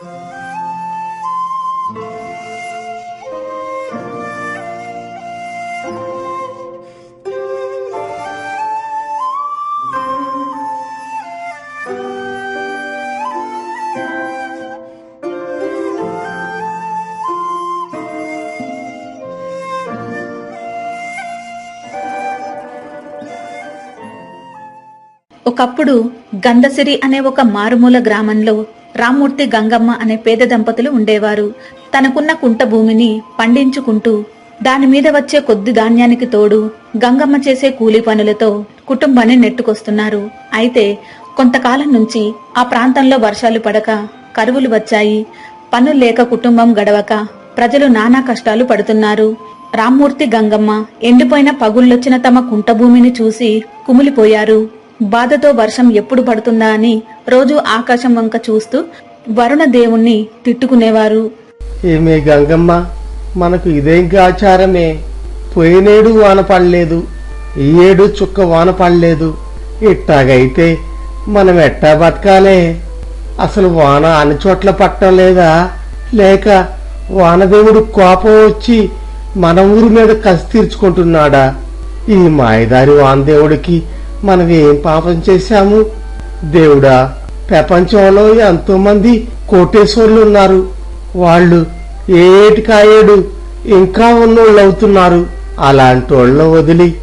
ఒకప్పుడు గంధసిరి అనే ఒక మారుమూల గ్రామంలో రామ్మూర్తి గంగమ్మ అనే పేద దంపతులు ఉండేవారు. తనకున్న కుంట భూమిని పండించుకుంటూ దాని మీద వచ్చే కొద్ది ధాన్యానికి తోడు గంగమ్మ చేసే కూలీ పనులతో కుటుంబాన్ని నెట్టుకొస్తున్నారు. అయితే కొంతకాలం నుంచి ఆ ప్రాంతంలో వర్షాలు పడక కరువులు వచ్చాయి. పనులు లేక కుటుంబం గడవక ప్రజలు నానా కష్టాలు పడుతున్నారు. రామ్మూర్తి గంగమ్మ ఎండిపోయిన పగుళ్ళొచ్చిన తమ కుంట భూమిని చూసి కుమిలిపోయారు. బాధతో వర్షం ఎప్పుడు పడుతుందా అని రోజు ఆకాశం వంక చూస్తూ వరుణ దేవుణ్ణి తిట్టుకునేవారు. ఏమే గంగమ్మ మనకు ఇదేం ఆచారమే పోయినేడు వాన పడలేదు ఈ ఏడు చుక్క వాన పడలేదు. ఇట్టాగైతే మనం ఎట్టా బతకాలే? అసలు వాన అన్ని చోట్ల పట్టం లేదా? లేక వానదేవుడు కోపం వచ్చి మన ఊరి మీద కసి తీర్చుకుంటున్నాడా? ఈ మాయదారి వానదేవుడికి మనం ఏం పాపం చేశాము? దేవుడా ప్రపంచంలో ఎంతో మంది కోటేశ్వర్లు ఉన్నారు వాళ్ళు ఏటికాయేడు ఇంకా ఉన్నోళ్ళు అవుతున్నారు. అలాంటి వాళ్ళను వదిలి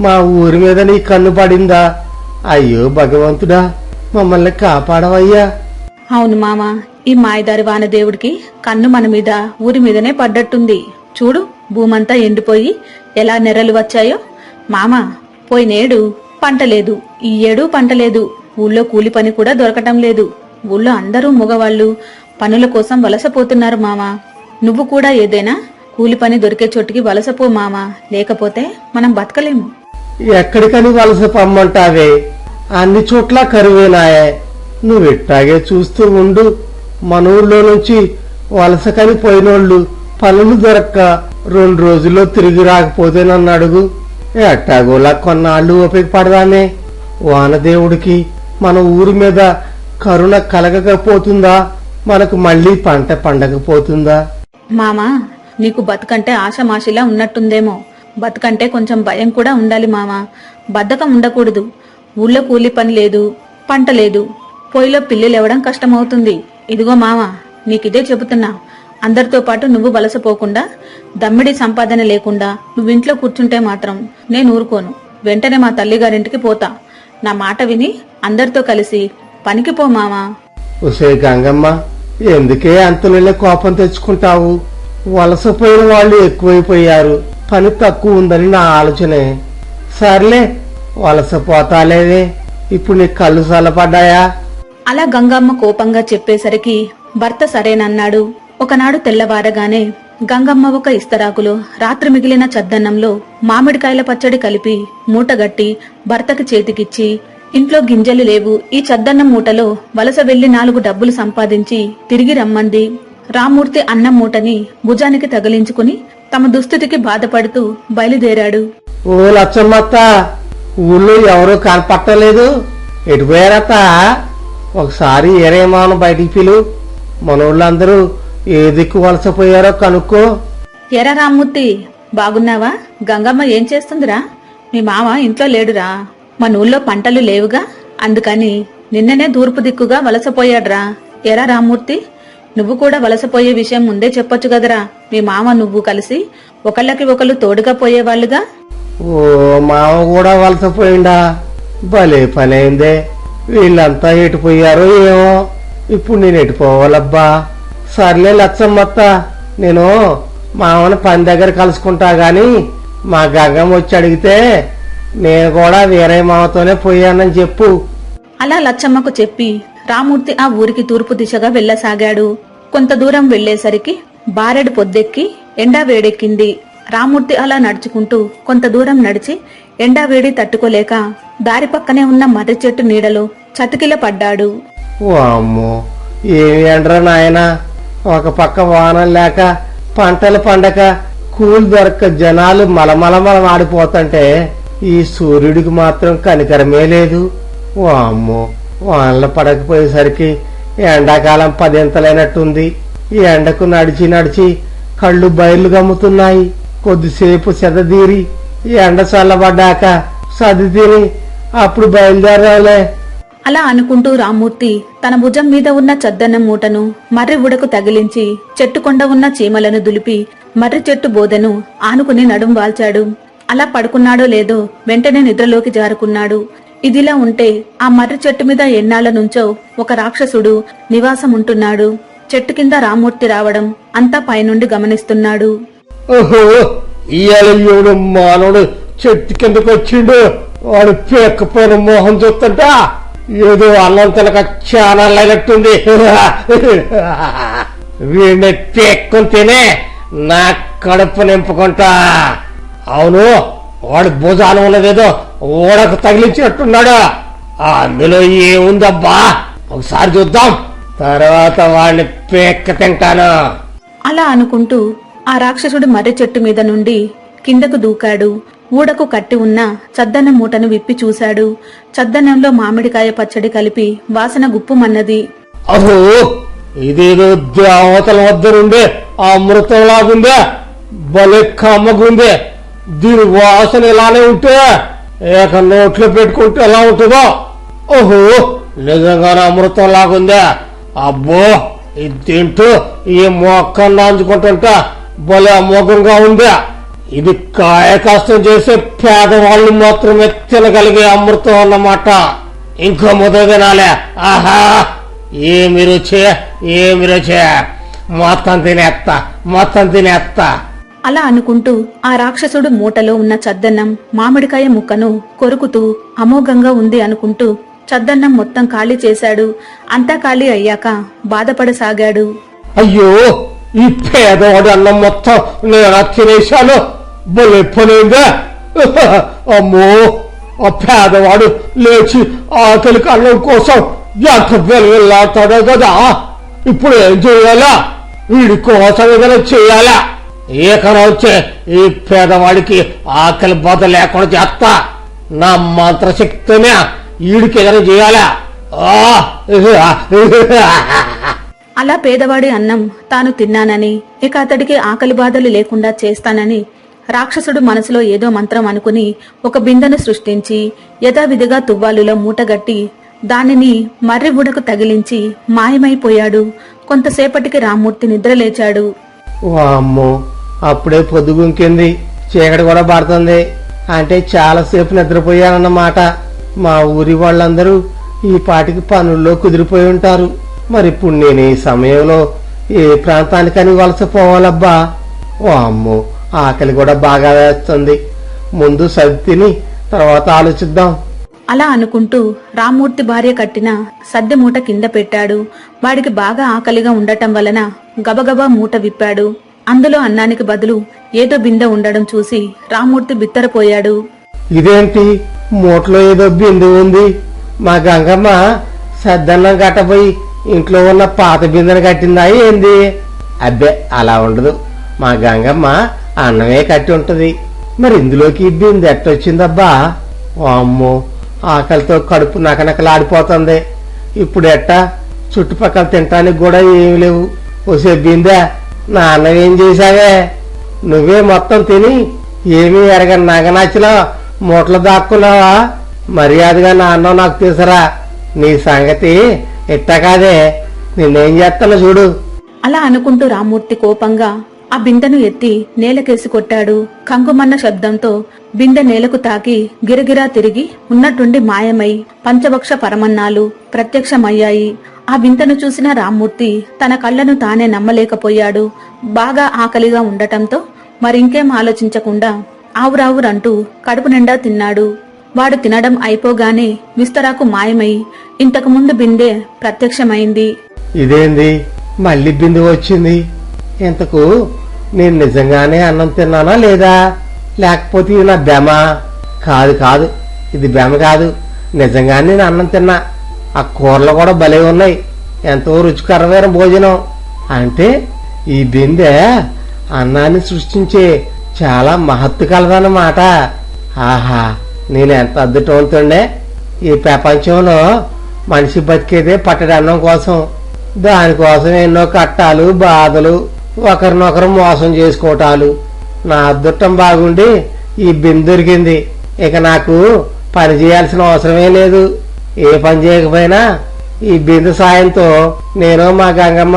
మా ఊరి మీద నీ కన్ను పడిందా? అయ్యో భగవంతుడా మమ్మల్ని కాపాడవయ్యా. అవును మామ ఈ మాయదారి వానదేవుడికి కన్ను మన మీద ఊరి మీదనే పడ్డట్టుంది. చూడు భూమంతా ఎండిపోయి ఎలా నెర్రలు వచ్చాయో. మామ పోయినేడు. పంట లేదు. ఈ ఏడు పంట లేదు. ఊళ్ళో కూలి పని కూడా దొరకటం లేదు. ఊళ్ళో అందరూ మగవాళ్ళు. పనుల కోసం వలసపోతున్నారు మామా నువ్వు కూడా ఏదైనా కూలి పని దొరికే చోటికి వలసపో మామా లేకపోతే మనం బతకలేము. ఎక్కడికని వలస పమ్మంటావే? అన్ని చోట్ల కరువేనాయే. నువ్వెట్టాగే చూస్తూ ఉండు. మన ఊర్లో నుంచి వలసకని పోయినోళ్ళు పనులు దొరక్క. రెండు రోజుల్లో తిరిగి రాకపోతే నన్ను అడుగు. ఎట్టాగోలా కొన్నాళ్ళు ఉపయోగపడదామే. వానదేవుడికి మన ఊరి మీద కరుణ కలగకపోతుందా? మనకు మళ్ళీ పంట పండకపోతుందా? మామా నీకు బతుకంటే ఆశమాషిలా ఉన్నట్టుందేమో. బతుకంటే కొంచెం భయం కూడా ఉండాలి మామా. బద్ధకం ఉండకూడదు. ఊళ్ళో కూలి పని లేదు పంట లేదు. పొయ్యిలో పిల్లలు ఇవ్వడం కష్టమవుతుంది. ఇదిగో మామ నీకిదే చెబుతున్నా. అందరితో పాటు నువ్వు వలసపోకుండా దమ్మిడి సంపాదన లేకుండా నువ్వు ఇంట్లో కూర్చుంటే మాత్రం నేను ఊరుకోను. వెంటనే మా తల్లిగారింటికి పోతా. నా మాట విని అందరితో కలిసి పనికి పో మామా. గంగమ్మ ఎందుకే అంతలో కోపం తెచ్చుకుంటావు? వలసపోయిన వాళ్ళు ఎక్కువైపోయారు. పని తక్కువ ఉందని నా ఆలోచనే. సర్లే వలసపోతాలేవే ఇప్పుడు నీ కళ్ళు చల్లపడ్డాయా అలా గంగమ్మ కోపంగా చెప్పేసరికి భర్త సరేనన్నాడు. ఒకనాడు తెల్లవారగానే గంగమ్మ ఒక ఇస్తరాకులో రాత్రి మిగిలిన చద్దన్నంలో మామిడికాయల పచ్చడి కలిపి మూటగట్టి భర్తకి చేతికిచ్చి ఇంట్లో గింజలు లేవు. ఈ చద్దన్నం మూటలో వలస వెళ్ళి నాలుగు డబ్బులు సంపాదించి తిరిగి రమ్మంది. రామూర్తి అన్నం మూటని భుజానికి తగిలించుకుని తమ దుస్థితికి బాధపడుతూ బయలుదేరాడు. ఓ లచ్చమ్మత్త ఊళ్ళో ఎవరూ కనపట్టలేదు. ఎటుపోయారత్త ఒకసారి ఏరేమాను బయటికి పిలు. మన ఊళ్ళందరూ ఏ దిక్కు వలసపోయారో కనుక్కో. ఎరా రామ్మూర్తి బాగున్నావా? గంగమ్మ ఏం చేస్తుందిరా? మీ మామ ఇంట్లో లేడురా. మన ఊళ్ళో పంటలు లేవుగా? అందుకని నిన్ననే తూర్పు దిక్కుగా వలసపోయాడ్రా. ఎరా రామ్మూర్తి నువ్వు కూడా వలసపోయే విషయం ముందే చెప్పొచ్చు కదరా. మీ మామ నువ్వు కలిసి ఒకళ్ళకి ఒకళ్ళు తోడుగా పోయేవాళ్ళుగా? ఓ మామ కూడా వలసపోయిందా భలే పని అయిందే వీళ్ళంతా ఎటుపోయారో ఏమో. ఇప్పుడు నేను ఎటుపోవాలబ్బా? సర్లే లచ్చమ్మత్త నేను మామని పని దగ్గర కలుసుకుంటా గాని మా గంగమ్మ వచ్చి అడిగితే నేను కూడా వేరే మామతోనే పోయానని చెప్పు. అలా లచ్చమ్మకు చెప్పి రామూర్తి ఆ ఊరికి తూర్పు దిశగా వెళ్ళసాగాడు. కొంత దూరం వెళ్ళేసరికి బారెడు పొద్దెక్కి ఎండా వేడెక్కింది. రామూర్తి అలా నడుచుకుంటూ కొంత దూరం నడిచి ఎండా వేడి తట్టుకోలేక దారి పక్కనే ఉన్న మర్రి చెట్టు నీడలో చతికిల పడ్డాడు అమ్మో ఏమి ఎండ్రా నాయనా? ఒక పక్క వానం లేక పంటలు పండక కూలి దొరక్క జనాలు మలమలమల ఆడిపోతుంటే ఈ సూర్యుడికి మాత్రం కనికరమే లేదు. ఓ అమ్మో వానలు పడకపోయేసరికి ఎండాకాలం పదింతలైనట్టుంది. ఈ ఎండకు నడిచి నడిచి కళ్ళు బయలు గమ్ముతున్నాయి. కొద్దిసేపు సెదదీరి ఎండ చల్లబడ్డాక సది తిని అప్పుడు బయలుదేరాలే. అలా అనుకుంటూ రామ్మూర్తి తన భుజం మీద ఉన్న చద్దనం మూటను మర్రి ఉడకు తగిలించి చెట్టు కొండ ఉన్న చీమలను దులిపి మర్రి చెట్టు బోదెను ఆనుకుని నడుం వాల్చాడు. అలా పడుకున్నాడో లేదో వెంటనే నిద్రలోకి జారుకున్నాడు. ఇదిలా ఉంటే ఆ మర్రి చెట్టు మీద ఎన్నాళ్ళ నుంచో ఒక రాక్షసుడు నివాసం ఉంటున్నాడు చెట్టు కింద రామ్మూర్తి రావడం అంతా పైనుండి గమనిస్తున్నాడు. ఓహో మానవుడు చెట్టు కిందకు వచ్చిండు వాడు పేకపోయిన మోహం చూస్తుంటా. ఏదో అన్నం తినక చాలా అయినట్టుంది వీడిని పేక్కుని తినే నా కడుపు నింపుకుంటా. అవును వాడు భుజానం ఉన్నదేదో ఓడకు తగిలించినట్టున్నాడు. అందులో ఏముందబ్బా? ఒకసారి చూద్దాం. తర్వాత వాడిని పేక్క తింటాను. అలా అనుకుంటూ ఆ రాక్షసుడు మర్రి చెట్టు మీద నుండి కిందకు దూకాడు. మూడకు కట్టి ఉన్న చద్దనం మూటను విప్పి చూశాడు. చద్దన్నంలో మామిడికాయ పచ్చడి కలిపి వాసన గుప్పుమన్నది. అహో ఇదేదో దేవతల వద్ద నుండే అమృతం లాగుందే భలే కమ్మగుందే. దీని వాసన ఇలానే ఉంటే ఏక నోట్లో పెట్టుకుంటే ఎలా ఉంటుందో. ఓహో నిజంగానే అమృతం లాగుందే అబ్బో ఇది తింటూ ఈ మొక్క నాంచుకుంటుంటే భలే అమోఘంగా ఉందే. ఇది కాయ కష్టం చేసే పేదవాళ్ళు మాత్రమే తినగలిగే అమృతం అన్నమాట. ఇంకో ముద్ద తినాలే ఆహా! ఏమి రుచి? ఏమి రుచి? మొత్తం తినేస్తా మొత్తం తినేస్తా అలా అనుకుంటూ ఆ రాక్షసుడు మూటలో ఉన్న చద్దన్నం మామిడికాయ ముక్కను కొరుకుతూ అమోఘంగా ఉంది అనుకుంటూ చద్దన్నం మొత్తం ఖాళీ చేశాడు. అంతా ఖాళీ అయ్యాక బాధపడసాగాడు. అయ్యో! ఈ పేదవాడి అన్నం మొత్తం నేను తినేశాను? భలే పనైందా అమ్మో ఆ పేదవాడు లేచి ఆకలి కళ్ళం కోసం ఎంత వెలుగులాడతాడో కదా? ఇప్పుడు ఏం చేయాలా? వీడి కోసం ఏదైనా చేయాలా? ఏకన వచ్చే ఈ పేదవాడికి ఆకలి బాధ లేకుండా చేస్తా. నా మంత్రశక్తినే వీడికి ఏదైనా చేయాలా? అలా పేదవాడి అన్నం తాను తిన్నానని ఇక అతడికి ఆకలి బాధలు లేకుండా చేస్తానని రాక్షసుడు మనసులో ఏదో మంత్రం అనుకుని ఒక బిందెను సృష్టించి యథావిధిగా తువ్వాలులో మూటగట్టి దానిని మర్రి బుడకు తగిలించి మాయమైపోయాడు. కొంతసేపటికి రామ్మూర్తి నిద్రలేచాడు. వామ్మో అప్పుడే పొద్దుగుంకింది చీకటి కూడా పడుతుంది అంటే చాలాసేపు నిద్రపోయానన్నమాట. మా ఊరి వాళ్ళందరూ ఈ పాటికి పనుల్లో కుదిరిపోయి ఉంటారు. మరి ఇప్పుడు నేను ఈ సమయంలో ఏ ప్రాంతానికని వలస పోవాలబ్బా? వామ్మో ఆకలి కూడా బాగా వేస్తుంది. ముందు సర్ది తిని తర్వాత ఆలోచిద్దాం. అలా అనుకుంటూ రామ్మూర్తి భార్య కట్టిన సద్దె మూట కింద పెట్టాడు. వాడికి బాగా ఆకలిగా ఉండటం వలన గబగబా మూట విప్పాడు. అందులో అన్నానికి బదులు ఏదో బిందె ఉండడం చూసి రామ్మూర్తి బిత్తరపోయాడు. ఇదేంటి? మూటలో ఏదో బిందు ఉంది. మా గంగమ్మ సద్దన్నం కట్టబోయి ఇంట్లో ఉన్న పాత బిందెను కట్టిందా ఏంది? అబ్బే అలా ఉండదు. మా గంగమ్మ అన్నమే కట్టి ఉంటది. మరి ఇందులోకి ఇబ్బంది ఎట్టొచ్చిందబ్బా? అమ్మో ఆకలితో కడుపు నకనకలాడిపోతుంది. ఇప్పుడు ఎట్ట? చుట్టుపక్కల తినటానికి కూడా ఏమి లేవు. వసే నా అన్నం ఏం చేశావే? నువ్వే మొత్తం తిని ఏమీ ఎరగని నగనాచిలో మూటలు దాక్కున్నావా? మర్యాదగా నా అన్నం నాకు తీసురా. నీ సంగతి ఇట్ట కాదే? నిన్నేం చేస్తాను చూడు. అలా అనుకుంటూ రామ్మూర్తి కోపంగా ఆ బిందెను ఎత్తి నేలకేసి కొట్టాడు. కంగుమన్న శబ్దంతో బిందె నేలకు తాకి గిరగిరా తిరిగి ఉన్నట్టుండి మాయమై పంచభక్ష పరమన్నాలు ప్రత్యక్షమయ్యాయి. ఆ వింతను చూసిన రామ్మూర్తి తన కళ్ళను తానే నమ్మలేకపోయాడు. బాగా ఆకలిగా ఉండటంతో మరింకేం ఆలోచించకుండా ఆవురావురంటూ కడుపు నిండా తిన్నాడు. వాడు తినడం అయిపోగానే విస్తరాకు మాయమై ఇంతకు ముందు బిందె ప్రత్యక్షమైంది. ఇదేంది? మళ్ళీ బిందు వచ్చింది? ఇంతకు నేను నిజంగానే అన్నం తిన్నానా లేదా? లేకపోతే ఇది నా బెమ కాదు కాదు. ఇది బెమ కాదు. నిజంగానే నేను అన్నం తిన్నా. ఆ కూరలు కూడా భలే ఉన్నాయి. ఎంతో రుచికరమైన భోజనం. అంటే ఈ బిందె అన్నాన్ని సృష్టించే చాలా మహత్తు కలదన్నమాట. ఆహా నేను ఎంత అద్భుతవంతుండే ఈ ప్రపంచంలో మనిషి బతికేదే పట్టడి అన్నం కోసం. దానికోసం ఎన్నో కట్టాలు బాధలు ఒకరినొకరు మోసం చేసుకోవటాలు నా అదృష్టం బాగుండి ఈ బిందు దొరికింది. ఇక నాకు పని చేయాల్సిన అవసరమే లేదు. ఏ పని చేయకపోయినా ఈ బిందు సాయంతో నేను మా గంగమ్మ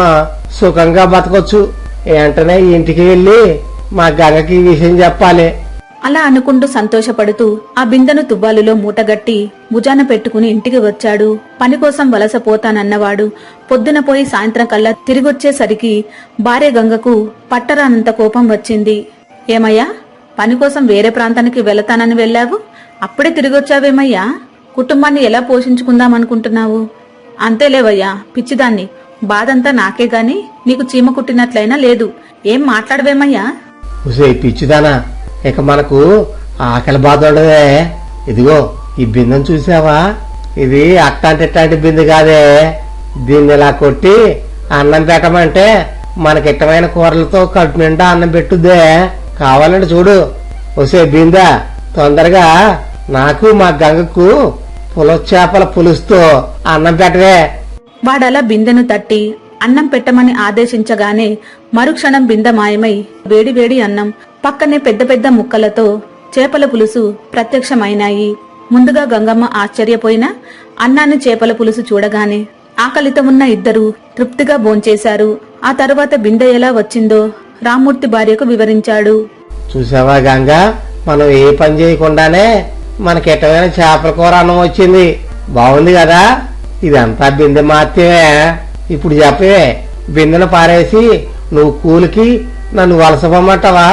సుఖంగా బతకొచ్చు. వెంటనే ఇంటికి వెళ్ళి మా గంగకి ఈ విషయం చెప్పాలి. అలా అనుకుంటూ సంతోషపడుతూ ఆ బిందెను తువ్వాలులో మూటగట్టి భుజాన పెట్టుకుని ఇంటికి వచ్చాడు. పని కోసం వలస పోతానన్నవాడు. పొద్దున పోయి సాయంత్రం కల్లా తిరిగొచ్చేసరికి భార్య గంగకు పట్టరానంత కోపం వచ్చింది. ఏమయ్యా? పని కోసం వేరే ప్రాంతానికి వెళతానని వెళ్ళావు? అప్పుడే తిరిగొచ్చావేమయ్యా? కుటుంబాన్ని ఎలా పోషించుకుందామనుకుంటున్నావు? అంతేలేవయ్యా పిచ్చిదాన్ని. బాధంతా నాకే గాని నీకు చీమ కుట్టినట్లయినా లేదు. ఏం మాట్లాడవేమయ్యా? పిచ్చిదానా ఇక మనకు ఆకలి బాధ ఉండదే ఇదిగో ఈ బిందెను చూసావా? ఇది అట్టాంటి ఇట్టాంటి బిందె కాదే. దీన్ని ఇలా కొట్టి అన్నం పెట్టమంటే మనకి ఇష్టమైన కూరలతో కడుపు నిండా అన్నం పెట్టుద్దే. కావాలంటే చూడు. ఒసే బిందె తొందరగా నాకు మా గంగకు పులచేపల పులుసుతో అన్నం పెట్టవే. వాడలా బిందెను తట్టి అన్నం పెట్టమని ఆదేశించగానే మరుక్షణం బిందె మాయమై వేడి వేడి అన్నం పక్కనే పెద్ద పెద్ద ముక్కలతో చేపల పులుసు ప్రత్యక్షమైనాయి. ముందుగా గంగమ్మ ఆశ్చర్యపోయినా అన్నాన్ని చేపల పులుసు చూడగానే ఆకలితో ఉన్న ఇద్దరు తృప్తిగా భోంచేశారు. ఆ తర్వాత బిందె ఎలా వచ్చిందో రామ్మూర్తి భార్యకు వివరించాడు. చూసావా గంగా? మనం ఏ పని చేయకుండానే మనకి ఎట్టమైన చేపల కూర అన్నం వచ్చింది. బాగుంది కదా? ఇదంతా బిందె మాత్రమే. ఇప్పుడు చెప్పవే బిందెను పారేసి నువ్వు కూలికి నన్ను వలసపోమంటావా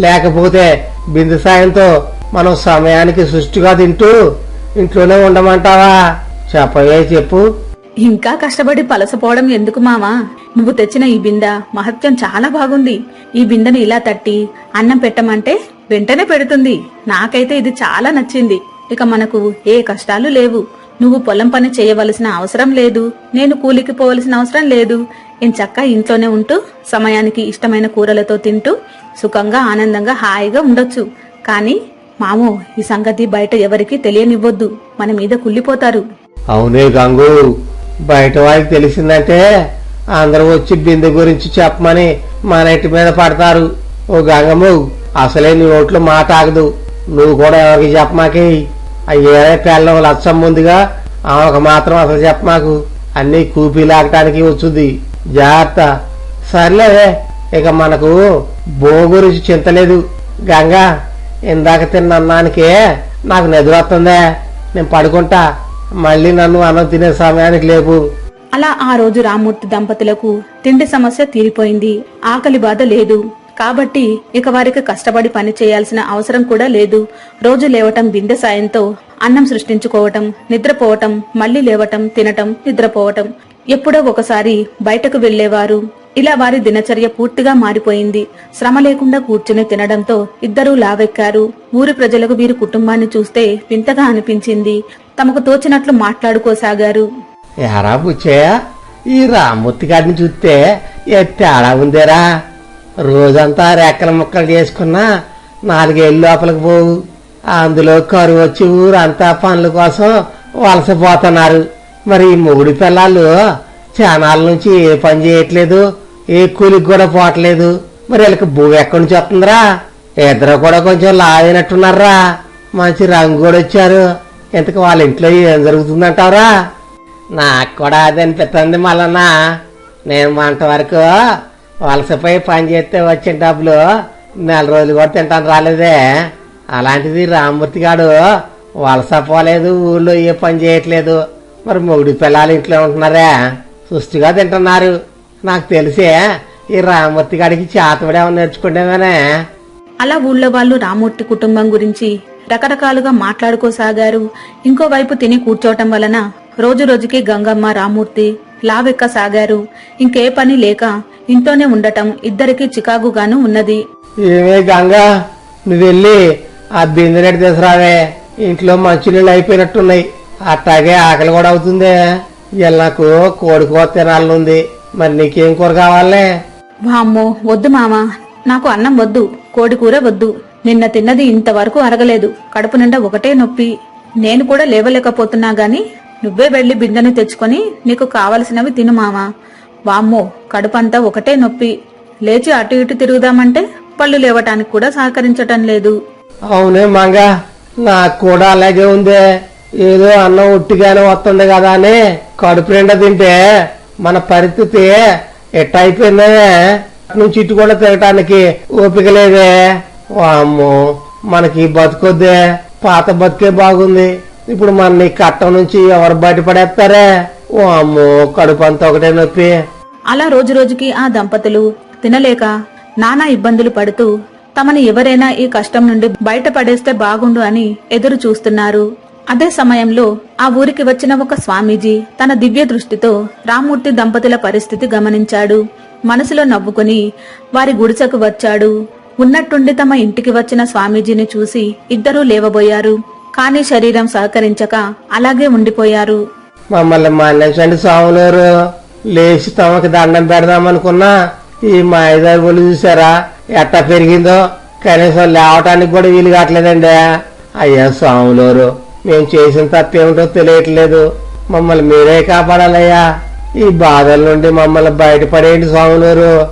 లేకపోతే బిందు సాయంతో మనం సమయానికి సుష్టిగా తింటూ ఇంట్లోనే ఉండమంటావా? చెప్పవే చెప్పు. ఇంకా కష్టపడి పలసపోవడం ఎందుకు మావా? నువ్వు తెచ్చిన ఈ బిందె మహత్యం చాలా బాగుంది. ఈ బిందెను ఇలా తట్టి అన్నం పెట్టమంటే వెంటనే పెడుతుంది. నాకైతే ఇది చాలా నచ్చింది. ఇక మనకు ఏ కష్టాలు లేవు. నువ్వు పొలం పని చేయవలసిన అవసరం లేదు. నేను కూలికి పోవలసిన అవసరం లేదు. చక్క ఇంట్లోనే ఉంటూ సమయానికి ఇష్టమైన కూరలతో తింటూ సుఖంగా ఆనందంగా హాయిగా ఉండొచ్చు. కానీ మామో ఈ సంగతి బయట ఎవరికి తెలియనివ్వద్దు. మన మీద కుళ్ళిపోతారు. అవునే గంగు బయట వాళ్ళకి తెలిసిందంటే అందరూ వచ్చి బిందె గురించి చెప్పమని మన ఇంటి మీద పడతారు. ఓ గంగమ్మ అసలే నీ నోట్లో మాట ఆగదు. నువ్వు కూడా ఎవరికి చెప్పమాకే అయ్యే పిల్లం లచ్చం ముందుగా ఆమెకు మాత్రం అసలు చెప్పమాకు. అన్ని కూపీ లాగటానికి వచ్చుద్ది. జాగ్రత్త. సర్లే ఇక మనకు బో గురించి చింతలేదు గంగా ఇందాక తిన్న అన్నానికే నాకు నిద్ర వస్తుందే. నేను పడుకుంటా. మళ్ళీ నన్ను అన్నం తినే సమయానికి లేపు. అలా ఆ రోజు రామ్మూర్తి దంపతులకు తిండి సమస్య తీరిపోయింది. ఆకలి బాధ లేదు. కాబట్టి ఇక వారికి కష్టపడి పని చేయాల్సిన అవసరం కూడా లేదు. రోజు లేవటం బిందె సాయంతో అన్నం సృష్టించుకోవటం నిద్రపోవటం మళ్ళీ లేవటం తినటం నిద్రపోవటం. ఎప్పుడో ఒకసారి బయటకు వెళ్ళేవారు ఇలా వారి దినచర్య పూర్తిగా మారిపోయింది. శ్రమ లేకుండా కూర్చుని తినడంతో ఇద్దరూ లావెక్కారు. ఊరి ప్రజలకు వీరి కుటుంబాన్ని చూస్తే వింతగా అనిపించింది. తమకు తోచినట్లు మాట్లాడుకోసాగారు. ఈ రామ్మూర్తి గారిని చూస్తే ఏ తేడా ఉందేరా? రోజంతా రెక్కల ముక్కలు చేసుకున్నా నాలుగేళ్ళు లోపలికి పోవు. అందులో కరువు వచ్చి ఊరంతా పనుల కోసం వలసపోతున్నారు. మరి ఈ మొగుడి పిల్లలు చానాల నుంచి ఏ పని చేయట్లేదు ఏ కూలికి కూడా పోవట్లేదు. మరి వీళ్ళకి భూ ఎక్కడి నుంచి వస్తుందిరా? ఇద్దరు కూడా కొంచెం లాగినట్టున్నారా మంచి రంగు కూడా వచ్చారు ఇంతకు వాళ్ళ ఇంట్లో ఏం జరుగుతుందంటారా నాకు కూడా అది అనిపిస్తుంది మళ్ళా నేను వంట వరకు వలసపోయి పని చేస్తే వచ్చిన డబ్బులు నెల రోజులు కూడా తింటాను రాలేదే. అలాంటిది రామ్మూర్తి గాడు వలస పోలేదు ఊళ్ళో ఏ పని చేయట్లేదు. మరి మొగుడు పిల్లలు ఇంట్లో ఉంటున్నారే? సుష్టిగా తింటున్నారు. నాకు తెలిసే ఈ రామ్మూర్తి గాడికి చేతబడే నేర్చుకుంటేమనే? అలా ఊళ్ళో వాళ్ళు రామూర్తి కుటుంబం గురించి రకరకాలుగా మాట్లాడుకోసాగారు. ఇంకోవైపు తిని కూర్చోవటం వలన రోజు రోజుకి గంగమ్మ రామూర్తి లావెక్కసాగారు. ఇంకే పని లేక ఇంట్లోనే ఉండటం ఇద్దరికి చికాకుగాను ఉన్నది. ఏమే గంగా నువ్వు వెళ్ళి ఆ బిందెనెట్ తీసురావే ఇంట్లో మంచినీళ్ళు అయిపోయినట్టున్నాయి. అట్టాగే ఆకలి కూడా అవుతుందే. నాకు కోడి కూర తినాలనుంది. మరి నీకేం కూర కావాలే? వామ్మో వద్దు మామ. నాకు అన్నం వద్దు కోడి కూర వద్దు. నిన్న తిన్నది ఇంతవరకు అరగలేదు. కడుపు నిండా ఒకటే నొప్పి. నేను కూడా లేవలేకపోతున్నా గాని నువ్వే వెళ్ళి బిందెను తెచ్చుకొని నీకు కావలసినవి తిను మామ. వామ్మో కడుపంతా ఒకటే నొప్పి. లేచి అటు ఇటు తిరుగుదామంటే పళ్ళు లేవటానికి కూడా సహకరించటం లేదు. అవునే మంగ నాకు కూడా అలాగే ఉందే. ఏదో అన్నం ఉట్టిగానే వస్తుంది కదా అని కడుపు నిండా తింటే మన పరిస్థితి ఎట్ట అయిపోయిందే? నుంచి ఇటు కూడా తిరగటానికి ఓపిక లేదే. వామ్మో మనకి బతుకొద్దే. పాత బతికే బాగుంది. ఇప్పుడు మన కట్టం నుంచి ఎవరు బయటపడేస్తారే? వామ్మో కడుపు అంతా ఒకటే నొప్పి. అలా రోజు రోజుకి ఆ దంపతులు తినలేక నానా ఇబ్బందులు పడుతూ తమని ఎవరైనా ఈ కష్టం నుండి బయటపడేస్తే బాగుండు అని ఎదురు చూస్తున్నారు. అదే సమయంలో ఆ ఊరికి వచ్చిన ఒక స్వామీజీ తన దివ్య దృష్టితో రామూర్తి దంపతుల పరిస్థితి గమనించాడు. మనసులో నవ్వుకుని వారి గుడిసెకు వచ్చాడు. ఉన్నట్టుండి తమ ఇంటికి వచ్చిన స్వామీజీని చూసి ఇద్దరూ లేవబోయారు. కానీ శరీరం సహకరించక అలాగే ఉండిపోయారు. మమ్మల్ని మానేసండి స్వాములారు లేచి తమకి దండం పెడదామనుకున్నా ఈ మాయదారి ఒళ్ళు చూసారా ఎట్టా పెరిగిందో? కనీసం లేవటానికి కూడా వీలు కావట్లేదండి. అయ్యా స్వాములోరు మేము చేసిన తప్పేమిటో తెలియట్లేదు. మమ్మల్ని మీరే కాపాడాలయ్యా. ఈ బాధల నుండి మమ్మల్ని బయటపడేయండి స్వాములోరు.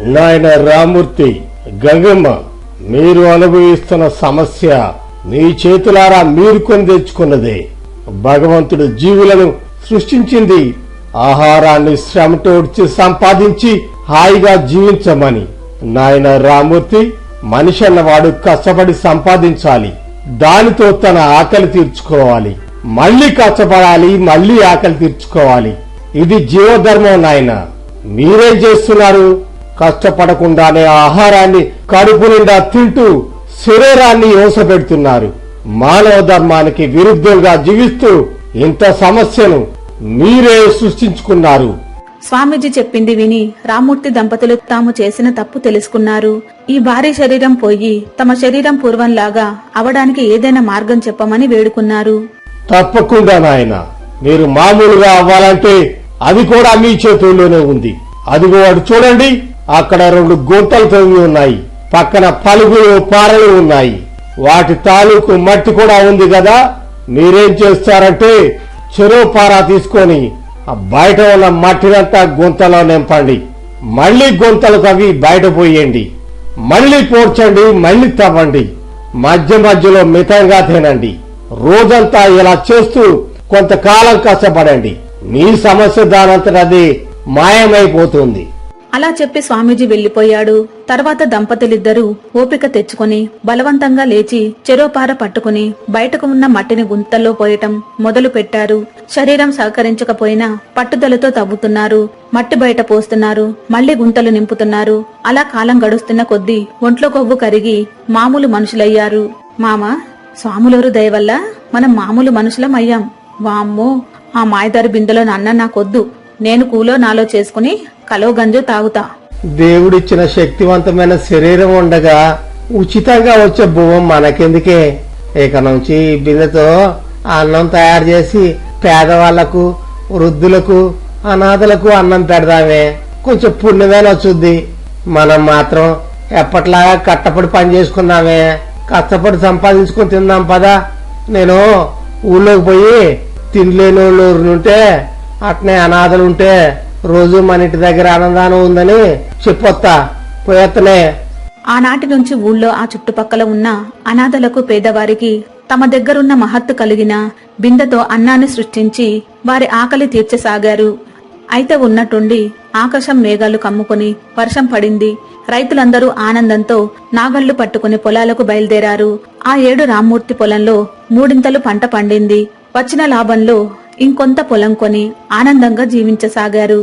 నాయన రామూర్తి గంగమ్మ మీరు అనుభవిస్తున్న సమస్య మీ చేతులారా మీరు కొని తెచ్చుకున్నదే. భగవంతుడు జీవులను సృష్టించింది ఆహారాన్ని శ్రమతోడ్చి సంపాదించి హాయిగా జీవించమని. నాయన రామూర్తి మనిషి అన్నవాడు కష్టపడి సంపాదించాలి. దానితో తన ఆకలి తీర్చుకోవాలి. మళ్ళీ కష్టపడాలి మళ్ళీ ఆకలి తీర్చుకోవాలి. ఇది జీవధర్మం నాయన. మీరేం చేస్తున్నారు. కష్టపడకుండానే ఆహారాన్ని కడుపు నిండా తింటూ శరీరాన్ని యోసపెడుతున్నారు. మానవ ధర్మానికి విరుద్ధంగా జీవిస్తూ ఇంత సమస్యను మీరే సృష్టించుకున్నారు. స్వామీజీ చెప్పింది విని రామ్మూర్తి దంపతులు తాము చేసిన తప్పు తెలుసుకున్నారు. ఈ భారీ శరీరం పోయి తమ శరీరం పూర్వంలాగా అవడానికి ఏదైనా మార్గం చెప్పమని వేడుకున్నారు. తప్పకుండా నాయన మీరు మామూలుగా అవ్వాలంటే అది కూడా మీ చేతుల్లోనే ఉంది. అదిగో అటు చూడండి అక్కడ రెండు గుంతలు తవ్వి ఉన్నాయి. పక్కన పలుగులు పారలు ఉన్నాయి. వాటి తాలూకు మట్టి కూడా ఉంది కదా మీరేం చేస్తారంటే చెరువు పార తీసుకొని ఆ బయట ఉన్న మట్టినంతా గుంతలో నింపండి. మళ్ళీ గుంతలు తవ్వి బయట పోయండి. మళ్ళీ పోడ్చండి మళ్ళీ తవ్వండి. మధ్య మధ్యలో మితంగా తినండి. రోజంతా ఇలా చేస్తూ కొంతకాలం కష్టపడండి. మీ సమస్య దానంతట అది మాయమైపోతుంది. అలా చెప్పి స్వామీజీ వెళ్ళిపోయాడు తర్వాత దంపతులిద్దరూ ఓపిక తెచ్చుకొని బలవంతంగా లేచి చెరోపార పట్టుకుని బయటకు ఉన్న మట్టిని గుంతల్లో పోయటం మొదలు పెట్టారు. శరీరం సహకరించకపోయినా పట్టుదలతో తవ్వుతున్నారు. మట్టి బయట పోస్తున్నారు. మళ్ళీ గుంతలు నింపుతున్నారు. అలా కాలం గడుస్తున్న కొద్దీ ఒంట్లో కొవ్వు కరిగి మామూలు మనుషులయ్యారు. మామ స్వాములూరు దయవల్ల? మనం మామూలు మనుషులం అయ్యాం. వామ్మో ఆ మాయదారి బిందెలో నాన్న నాకొద్దు నేను కూలో నాలో చేసుకుని కలో గంజు తాగుతా. దేవుడిచ్చిన శక్తివంతమైన శరీరం ఉండగా ఉచితంగా వచ్చే భూమం మనకెందుకే? ఇక నుంచి ఈ బిందెతో అన్నం తయారు చేసి పేదవాళ్ళకు వృద్ధులకు అనాథలకు అన్నం పెడదామే. కొంచెం పుణ్యమైన వచ్చుద్ది. మనం మాత్రం ఎప్పట్లాగా కట్టపడి పని చేసుకుందామే. కష్టపడి సంపాదించుకుని తిందాం పదా. నేను ఊళ్ళోకి పోయి తినలేని వాళ్ళు ఉంటే అట్నే అనాథలు ఉంటే రోజు మన ఇంటి దగ్గర ఆనందానం ఉందని చెప్పొత్తా. పోయత్తనే. ఆనాటి నుంచి ఊళ్ళో ఆ చుట్టుపక్కల ఉన్న అనాథలకు పేదవారికి తమ దగ్గరున్న మహత్తు కలిగిన బిందెతో అన్నాన్ని సృష్టించి వారి ఆకలి తీర్చసాగారు. అయితే ఉన్నట్టుండి ఆకాశం మేఘాలు కమ్ముకొని వర్షం పడింది. రైతులందరూ ఆనందంతో నాగళ్ళు పట్టుకుని పొలాలకు బయలుదేరారు. ఆ ఏడు రామ్మూర్తి పొలంలో మూడింతలు పంట పండింది. వచ్చిన లాభంలో ఇంకొంత పొలం కొని ఆనందంగా జీవించసాగారు.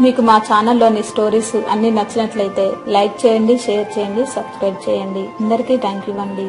మీకు మా ఛానల్లోని స్టోరీస్ అన్ని నచ్చినట్లయితే లైక్ చేయండి షేర్ చేయండి సబ్స్క్రైబ్ చేయండి. అందరికీ థ్యాంక్ యూ అండి.